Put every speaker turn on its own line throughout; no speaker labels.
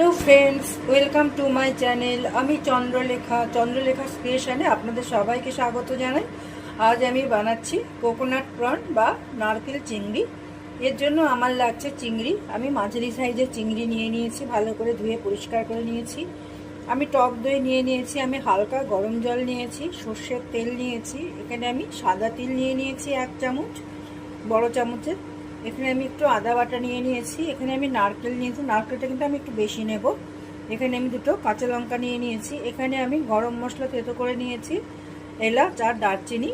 Hello friends welcome to my channel আমি চন্দ্রলেখা চন্দ্রলেখা স্পেশালে আপনাদের সবাইকে স্বাগত জানাই। আজ আমি বানাচ্ছি কোকোনাট প্রন বা নারকেল চিংড়ি। এর জন্য আমার লাগছে চিংড়ি। আমি মাঝারি সাইজের চিংড়ি নিয়ে নিয়েছি, ভালো করে ধুয়ে পরিষ্কার করে নিয়েছি। আমি টক দই নিয়ে নিয়েছি, আমি হালকা গরম জল নিয়েছি, সর্ষের তেল নিয়েছি। এখানে আমি সাদা তিল নিয়ে নিয়েছি এক চামচ, বড় চামচের এখানে আমি একটু আদা বাটা নিয়ে নিয়েছি, এখানে আমি নারকেল নিয়েছি, নারকেলটা কিন্তু আমি একটু বেশি নেব। এখানে আমি দুটো কাঁচা লঙ্কা নিয়ে নিয়েছি, এখানে আমি গরম মশলা তেতো করে নিয়েছি, এলাচ আর দারচিনি।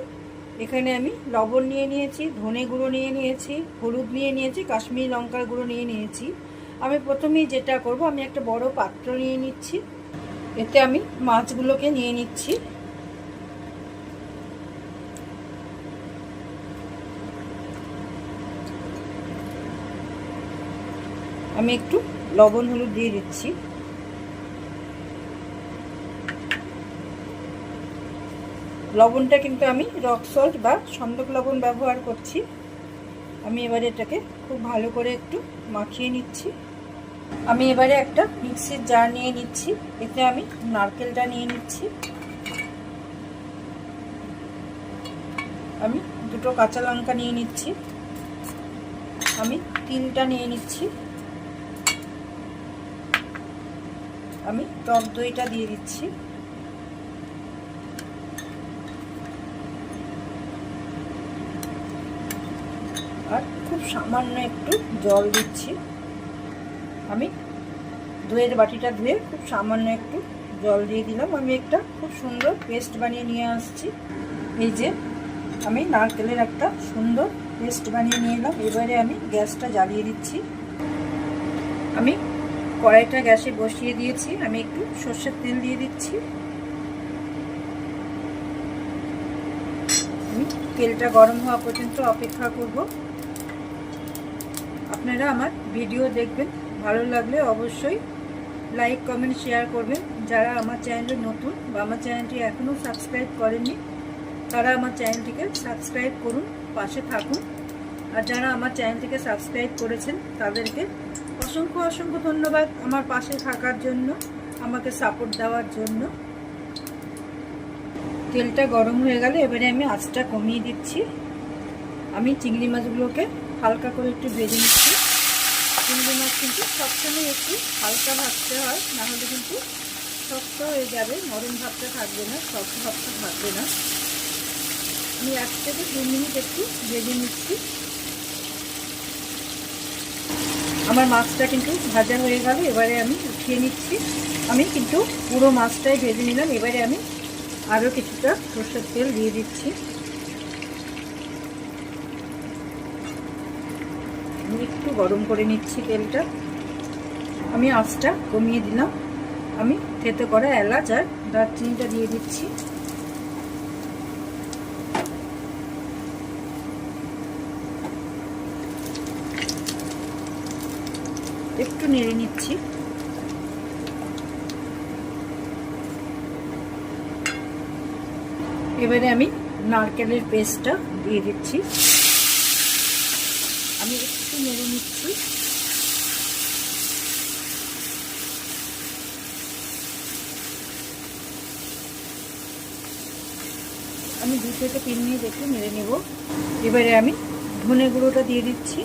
এখানে আমি লবণ নিয়ে নিয়েছি, ধনে গুঁড়ো নিয়ে নিয়েছি, হলুদ নিয়ে নিয়েছি, কাশ্মীরি লঙ্কার গুঁড়ো নিয়ে নিয়েছি। আমি প্রথমেই যেটা করব, আমি একটা বড় পাত্র নিয়ে নিচ্ছি, এতে আমি মাছগুলোকে নিয়ে নিচ্ছি। আমি একটু লবণ, হলুদ দিয়ে দিচ্ছি। লবণটা কিন্তু আমি রক সল্ট বা সন্দক লবণ ব্যবহার করছি। আমি এবারে এটাকে খুব ভালো করে একটু মাখিয়ে নিচ্ছি। আমি এবারে একটা মিক্সির জার নিয়ে নিচ্ছি। এতে আমি নারকেলটা নিয়ে নিচ্ছি। আমি দুটো কাঁচা লঙ্কা নিয়ে নিচ্ছি। আমি তিলটা নিয়ে নিচ্ছি। আমি টক দইটা দিয়ে দিচ্ছি। আর খুব সামান্য একটু জল দিচ্ছি। আমি দইয়ের বাটিটা ধুয়ে খুব সামান্য একটু জল দিয়ে দিলাম। আমি একটা খুব সুন্দর পেস্ট বানিয়ে নিয়ে আসছি। এই যে আমি নারকেলের একটা সুন্দর পেস্ট বানিয়ে নিয়ে এলাম। এবারে আমি গ্যাসটা জ্বালিয়ে দিচ্ছি। আমি কড়াইটা গ্যাসে বসিয়ে দিয়েছি। আমি একটু সর্ষের তেল দিয়ে দিচ্ছি। আমি তেলটা গরম হওয়া পর্যন্ত অপেক্ষা করব। আপনারা আমার ভিডিও দেখবেন, ভালো লাগলে অবশ্যই লাইক, কমেন্ট, শেয়ার করবেন। যারা আমার চ্যানেলে নতুন বা আমার চ্যানেলটি এখনও সাবস্ক্রাইব করেননি, তারা আমার চ্যানেলটিকে সাবস্ক্রাইব করুন, পাশে থাকুন। আর যারা আমার চ্যানেলটিকে সাবস্ক্রাইব করেছেন, তাদেরকে অসংখ্য অসংখ্য ধন্যবাদ আমার পাশে থাকার জন্য, আমাকে সাপোর্ট দেওয়ার জন্য। তেলটা গরম হয়ে গেলে, এবারে আমি আঁচটা কমিয়ে দিচ্ছি। আমি চিংড়ি মাছগুলোকে হালকা করে একটু ভেজে নিচ্ছি। চিংড়ি মাছ কিন্তু সবসময় একটু হালকা ভাজতে হয় নাহলে কিন্তু শক্ত হয়ে যাবে, নরম ভাবটা থাকবে না, শক্ত ভাবটা থাকবে না। আমি এক থেকে দু মিনিট একটু ভেজে নিচ্ছি। আমার মাছটা কিন্তু ভাজা হয়ে গেল, এবারে আমি উঠিয়ে নিচ্ছি। আমি কিন্তু পুরো মাছটাই ভেজে নিলাম, এবারে আমি আরও কিছুটা সর্ষের তেল দিয়ে দিচ্ছি। আমি একটু গরম করে নিচ্ছি তেলটা। আমি আঁচটা কমিয়ে দিলাম। আমি থেতে করা এলাচ আর দারচিনিটা দিয়ে দিচ্ছি। একটু নেড়ে নিচ্ছি। এবারে আমি নারকেলের পেস্টটা দিয়ে দিচ্ছি। আমি একটু নেড়ে নিচ্ছি। আমি দু থেকে তিন মিনিট একটু নেড়ে নেব। এবারে আমি ধনে গুঁড়োটা দিয়ে দিচ্ছি।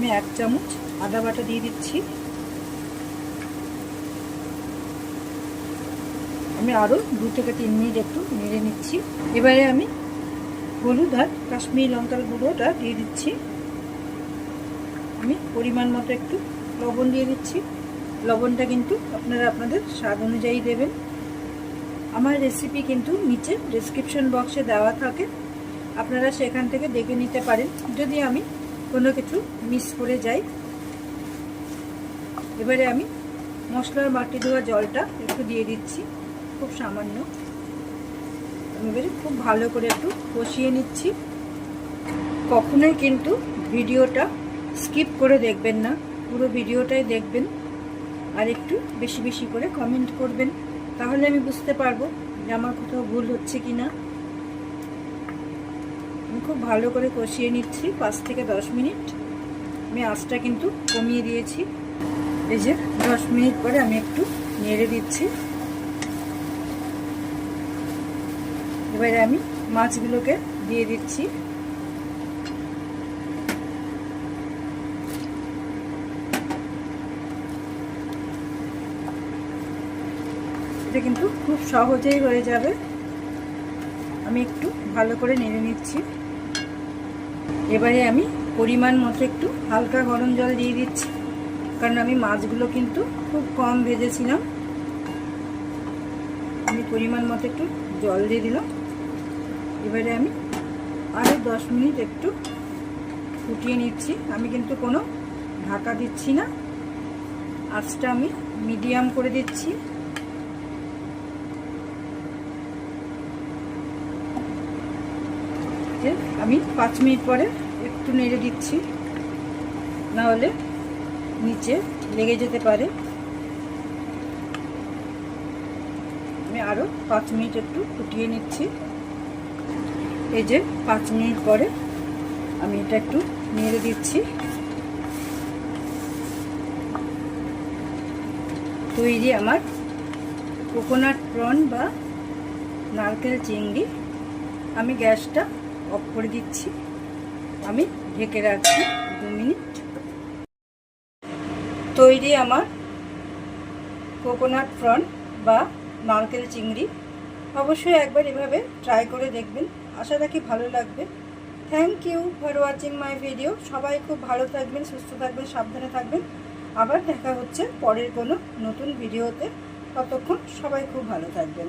আমি এক চামচ আদা বাটা দিয়ে দিচ্ছি। আমি আরও দু থেকে তিন মিনিট একটু নেড়ে নিচ্ছি। এবারে আমি হলুদ আর কাশ্মীরি লঙ্কার গুঁড়োটা দিয়ে দিচ্ছি। আমি পরিমাণ মতো একটু লবণ দিয়ে দিচ্ছি। লবণটা কিন্তু আপনারা আপনাদের স্বাদ অনুযায়ী দেবেন। আমার রেসিপি কিন্তু নিচে ডিসক্রিপশন বক্সে দেওয়া থাকে। আপনারা সেখান থেকে দেখে নিতে পারেন। যদি আমি কোনো কিছু মিস করে যাই। এবারে আমি মশলার মাটি দেওয়া জলটা একটু দিয়ে দিচ্ছি, খুব সামান্য। এবারে খুব ভালো করে একটু কষিয়ে নিচ্ছি। কখনোই কিন্তু ভিডিওটা স্কিপ করে দেখবেন না, পুরো ভিডিওটাই দেখবেন আর একটু বেশি বেশি করে কমেন্ট করবেন। তাহলে আমি বুঝতে পারব যে আমার কোথাও ভুল হচ্ছে কি না আমি খুব ভালো করে কষিয়ে নিচ্ছি, পাঁচ থেকে দশ মিনিট। আমি আঁচটা কিন্তু কমিয়ে দিয়েছি। এই যে দশ মিনিট পরে আমি একটু নেড়ে দিচ্ছি। এবারে আমি মাছগুলোকে দিয়ে দিচ্ছি। এটা কিন্তু খুব সহজেই হয়ে যাবে। আমি একটু ভালো করে নেড়ে নিচ্ছি। এবারে আমি পরিমাণ মতো একটু হালকা গরম জল দিয়ে দিচ্ছি। কারণ আমি মাছগুলো কিন্তু খুব কম ভেজেছিলাম। আমি পরিমাণ মতো একটু জল দিয়ে দিলাম। এবারে আমি আরও দশ মিনিট একটু ফুটিয়ে নিচ্ছি। আমি কিন্তু কোনো ঢাকা দিচ্ছি না। আঁচটা আমি মিডিয়াম করে দিচ্ছি। যে আমি পাঁচ মিনিট পরে একটু নেড়ে দিচ্ছি। নাহলে নিচে লেগে যেতে পারে। আমি আরও পাঁচ মিনিট একটু ফুটিয়ে নিচ্ছি। এই যে পাঁচ মিনিট পরে আমি এটা একটু নেড়ে দিচ্ছি। তৈরি আমার কোকোনাট প্রন বা নারকেল চিংড়ি। আমি গ্যাসটা অফ করে দিচ্ছি। আমি ঢেকে রাখছি দু মিনিট। তৈরি আমার কোকোনাট প্রন বা নারকেল চিংড়ি। অবশ্যই একবার এভাবে ট্রাই করে দেখবেন। আশা রাখি ভালো লাগবে। Thank you for watching my video সবাই খুব ভালো থাকবেন, সুস্থ থাকবেন, সাবধানে থাকবেন। আবার দেখা হচ্ছে পরের কোনো নতুন ভিডিওতে ততক্ষণ সবাই খুব ভালো থাকবেন।